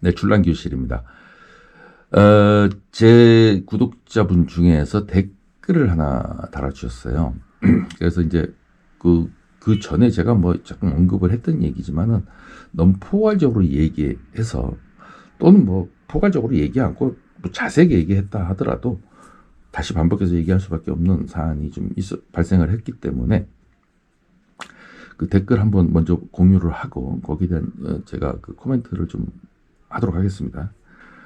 네, 출란교실입니다. 어, 제 구독자분 중에서 댓글을 하나 달아주셨어요. 그래서 이제 그, 그 전에 제가 뭐 조금 언급을 했던 얘기지만은 너무 포괄적으로 얘기해서 또는 뭐 포괄적으로 얘기 않고 뭐 자세하게 얘기했다 하더라도 다시 반복해서 얘기할 수밖에 없는 사안이 좀 있어, 발생을 했기 때문에 그 댓글 한번 먼저 공유를 하고 거기에 대한 어, 제가 그 코멘트를 좀 하도록 하겠습니다.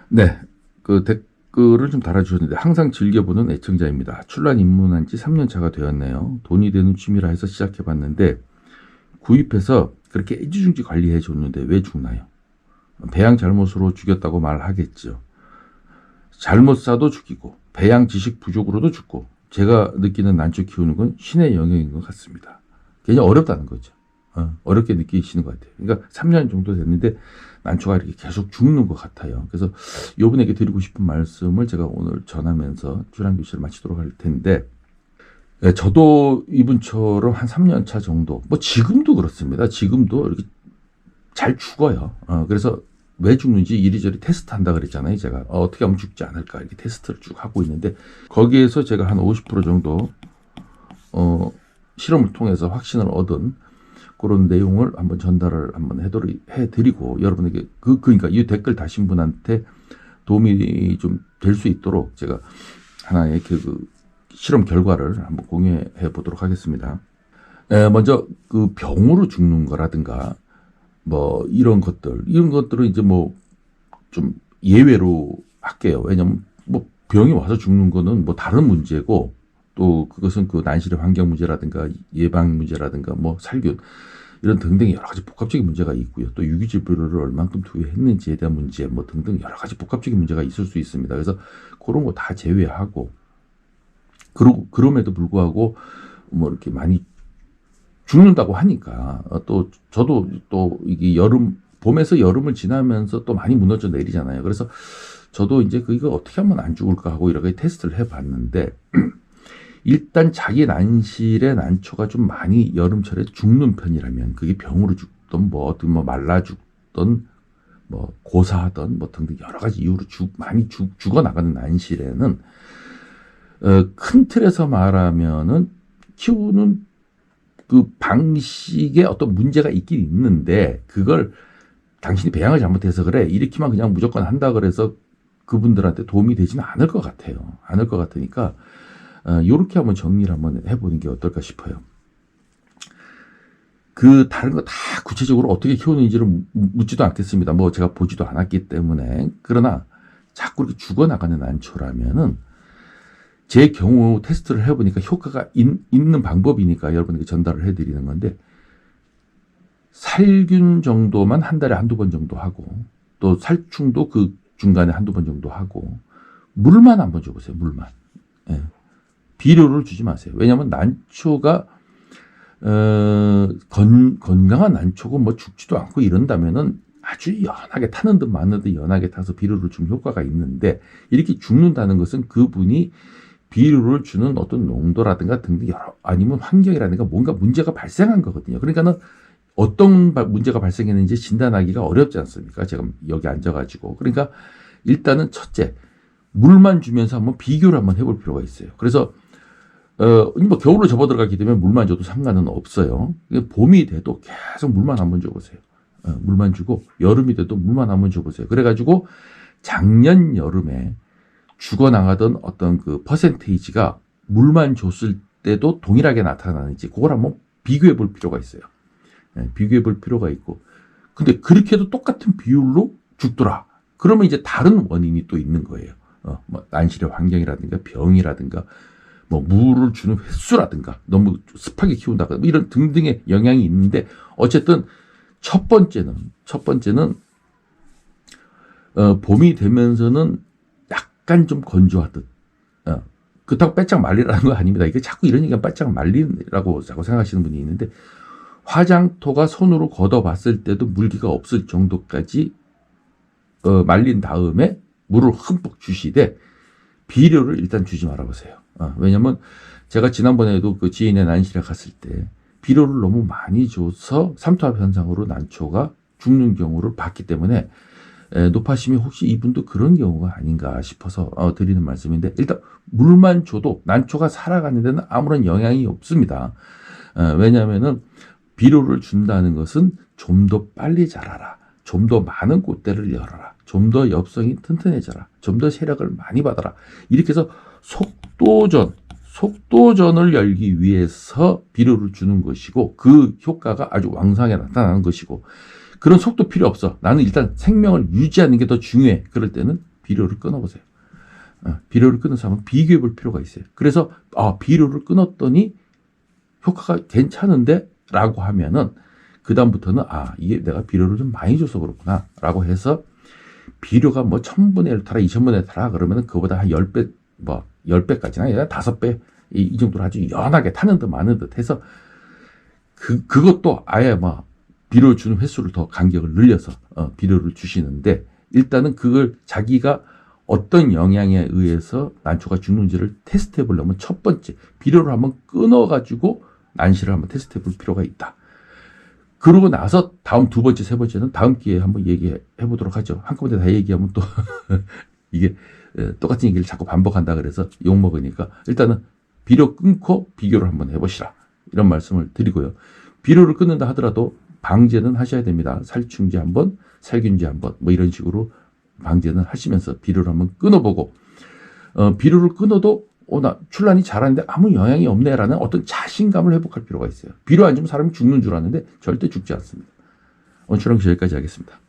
네, 그 댓글을 좀 달아주셨는데 항상 즐겨보는 애청자입니다. 출란 입문한 지 3년 차가 되었네요. 돈이 되는 취미라 해서 시작해봤는데 구입해서 그렇게 애지중지 관리해 줬는데 왜 죽나요? 배양 잘못으로 죽였다고 말하겠죠. 잘못 사도 죽이고 배양 지식 부족으로도 죽고 제가 느끼는 난초 키우는 건 신의 영역인 것 같습니다. 굉장히 어렵다는 거죠. 어, 어렵게 느끼시는 것 같아요. 그러니까 3년 정도 됐는데 난초가 이렇게 계속 죽는 것 같아요. 그래서 요분에게 드리고 싶은 말씀을 제가 오늘 전하면서 주란 교실을 마치도록 할 텐데 예, 저도 이분처럼 한 3년 차 정도 뭐 지금도 그렇습니다. 지금도 이렇게 잘 죽어요. 어, 그래서 왜 죽는지 이리저리 테스트 한다 그랬잖아요. 제가 어, 떻게 하면 죽지 않을까 이렇게 테스트를 쭉 하고 있는데 거기에서 제가 한 50% 정도 어, 실험을 통해서 확신을 얻은 그런 내용을 한번 전달을 한번 해드리, 해드리고 여러분에게 그 그러니까 이 댓글 다신 분한테 도움이 좀 될 수 있도록 제가 하나의 그, 그 실험 결과를 한번 공유해 보도록 하겠습니다. 에, 먼저 그 병으로 죽는 거라든가 뭐 이런 것들 이런 것들은 이제 뭐 좀 예외로 할게요. 왜냐면 뭐 병이 와서 죽는 거는 뭐 다른 문제고 또 그것은 그 난실의 환경 문제라든가 예방 문제라든가 뭐 살균 이런 등등의 여러 가지 복합적인 문제가 있고요. 또 유기질비료를 얼만큼 투여했는지에 대한 문제 뭐 등등 여러 가지 복합적인 문제가 있을 수 있습니다. 그래서 그런 거 다 제외하고 그러, 그럼에도 불구하고 뭐 이렇게 많이 죽는다고 하니까 어, 또 저도 또 이게 여름 봄에서 여름을 지나면서 또 많이 무너져 내리잖아요. 그래서 저도 이제 그거 어떻게 하면 안 죽을까 하고 가지 테스트를 해봤는데 일단 자기 난실의 난초가 좀 많이 여름철에 죽는 편이라면 그게 병으로 죽던 뭐 어떤 뭐 말라 죽던 뭐 고사하던 뭐 등등 여러 가지 이유로 죽 많이 죽, 죽어 나가는 난실에는 어, 큰 틀에서 말하면은 키우는 그 방식에 어떤 문제가 있긴 있는데 그걸 당신이 배양을 잘못해서 그래 이렇게만 그냥 무조건 한다 그래서 그분들한테 도움이 되지는 않을 것 같아요. 않을 것 같으니까 어, 요렇게 한번 정리를 한번 해보는 게 어떨까 싶어요. 그 다른 거 다 구체적으로 어떻게 키우는지를 묻지도 않겠습니다. 뭐 제가 보지도 않았기 때문에 그러나 자꾸 이렇게 죽어나가는 난초라면은 제 경우 테스트를 해보니까 효과가 있, 는 방법이니까 여러분에게 전달을 해드리는 건데 살균 정도만 한 달에 한두 번 정도 하고 또 살충도 그 중간에 한두 번 정도 하고 물만 한번 줘보세요. 물만. 예. 비료를 주지 마세요. 왜냐하면 난초가 어, 건, 건강한 난초고 뭐 죽지도 않고 이런다면은 아주 연하게 타는 듯 마는 듯 연하게 타서 비료를 주면 효과가 있는데 이렇게 죽는다는 것은 그분이 비료를 주는 어떤 농도라든가 등등 여러 아니면 환경이라든가 뭔가 문제가 발생한 거거든요. 그러니까는 어떤 문제가 발생했는지 진단하기가 어렵지 않습니까? 제가 여기 앉아가지고 그러니까 일단은 첫째 물만 주면서 한번 비교를 한번 해볼 필요가 있어요. 그래서 어, 뭐 겨울로 접어들어가게 되면 물만 줘도 상관은 없어요. 봄이 돼도 계속 물만 한 번 줘보세요. 어, 물만 주고 여름이 돼도 물만 한 번 줘보세요. 그래가지고 작년 여름에 죽어나가던 어떤 그 퍼센테이지가 물만 줬을 때도 동일하게 나타나는지 그걸 한번 비교해 볼 필요가 있어요. 네, 비교해 볼 필요가 있고. 근데 그렇게 해도 똑같은 비율로 죽더라. 그러면 이제 다른 원인이 또 있는 거예요. 어, 뭐 난실의 환경이라든가 병이라든가 뭐 물을 주는 횟수라든가 너무 습하게 키운다든가 뭐 이런 등등의 영향이 있는데 어쨌든 첫 번째는 첫 번째는 어, 봄이 되면서는 약간 좀 건조하듯 어, 그렇다고 빼짝 말리라는 거 아닙니다. 이게 자꾸 이런 얘기가 빼짝 말리라고 자꾸 생각하시는 분이 있는데 화장토가 손으로 걷어봤을 때도 물기가 없을 정도까지 어, 말린 다음에 물을 흠뻑 주시되 비료를 일단 주지 말아보세요. 어, 왜냐면 제가 지난번에도 그 지인의 난실에 갔을 때 비료를 너무 많이 줘서 삼투압 현상으로 난초가 죽는 경우를 봤기 때문에 에, 노파심이 혹시 이분도 그런 경우가 아닌가 싶어서 어, 드리는 말씀인데 일단 물만 줘도 난초가 살아가는 데는 아무런 영향이 없습니다. 어, 왜냐하면은 비료를 준다는 것은 좀 더 빨리 자라라. 좀 더 많은 꽃대를 열어라. 좀 더 엽성이 튼튼해져라. 좀 더 세력을 많이 받아라. 이렇게 해서 속 도전, 속도전을 열기 위해서 비료를 주는 것이고 그 효과가 아주 왕성하게 나타나는 것이고 그런 속도 필요 없어. 나는 일단 생명을 유지하는 게 더 중요해. 그럴 때는 비료를 끊어보세요. 어, 비료를 끊은 사람은 비교해 볼 필요가 있어요. 그래서 아, 비료를 끊었더니 효과가 괜찮은데 라고 하면은 그 다음부터는 아, 이게 내가 비료를 좀 많이 줘서 그렇구나 라고 해서 비료가 뭐 천분의 1 타라, 이천분의 1 타라 그러면은 그보다 한 10배, 뭐 10배까지나 아니라 5배 이, 이 정도로 아주 연하게 타는 듯 마는 듯 해서 그, 그것도 아예 뭐 비료 주는 횟수를 더 간격을 늘려서 어, 비료를 주시는데 일단은 그걸 자기가 어떤 영향에 의해서 난초가 죽는지를 테스트해 보려면 첫 번째 비료를 한번 끊어 가지고 난시를 한번 테스트해 볼 필요가 있다. 그러고 나서 다음 두 번째 세 번째는 다음 기회에 한번 얘기해 보도록 하죠. 한꺼번에 다 얘기하면 또 이게 에, 똑같은 얘기를 자꾸 반복한다 그래서 욕 먹으니까 일단은 비료 끊고 비교를 한번 해보시라 이런 말씀을 드리고요. 비료를 끊는다 하더라도 방제는 하셔야 됩니다. 살충제 한 번, 살균제 한 번, 뭐 이런 식으로 방제는 하시면서 비료를 한번 끊어보고, 어, 비료를 끊어도, 어, 나 출란이 잘하는데 아무 영향이 없네라는 어떤 자신감을 회복할 필요가 있어요. 비료 안 주면 사람이 죽는 줄 아는데 절대 죽지 않습니다. 오늘 출연 여기까지 하겠습니다.